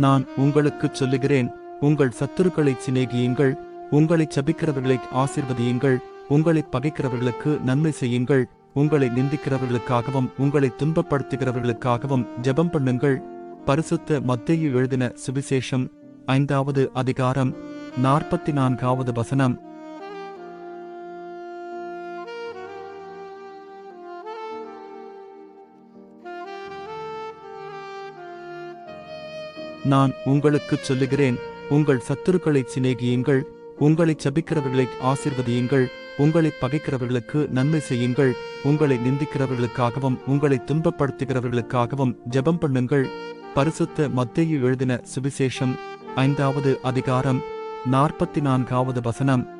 நான் உங்களுக்குச் சொல்லுகிறேன் உங்கள் சத்துருக்களை சிநேகியுங்கள் உங்களை சபிக்கிறவர்களை ஆசிர்வதியுங்கள் உங்களை பகைக்கிறவர்களுக்கு நன்மை செய்யுங்கள் உங்களை நிந்திக்கிறவர்களுக்காகவும் உங்களை துன்பப்படுத்துகிறவர்களுக்காகவும் ஜெபம் பண்ணுங்கள். பரிசுத்த மத்திய எழுதின சுவிசேஷம் ஐந்தாவது அதிகாரம் நாற்பத்தி நான்காவது வசனம். நான் உங்களுக்குச் சொல்லுகிறேன் உங்கள் சத்துருக்களை சிநேகியுங்கள் உங்களை சபிக்கிறவர்களை ஆசிர்வதியுங்கள் உங்களை பகைக்கிறவர்களுக்கு நன்மை செய்யுங்கள் உங்களை நிந்திக்கிறவர்களுக்காகவும் உங்களை துன்பப்படுத்துகிறவர்களுக்காகவும் ஜெபம் பண்ணுங்கள். பரிசுத்த மத்திய எழுதின சுவிசேஷம் ஐந்தாவது அதிகாரம் நாற்பத்தி நான்காவது வசனம்.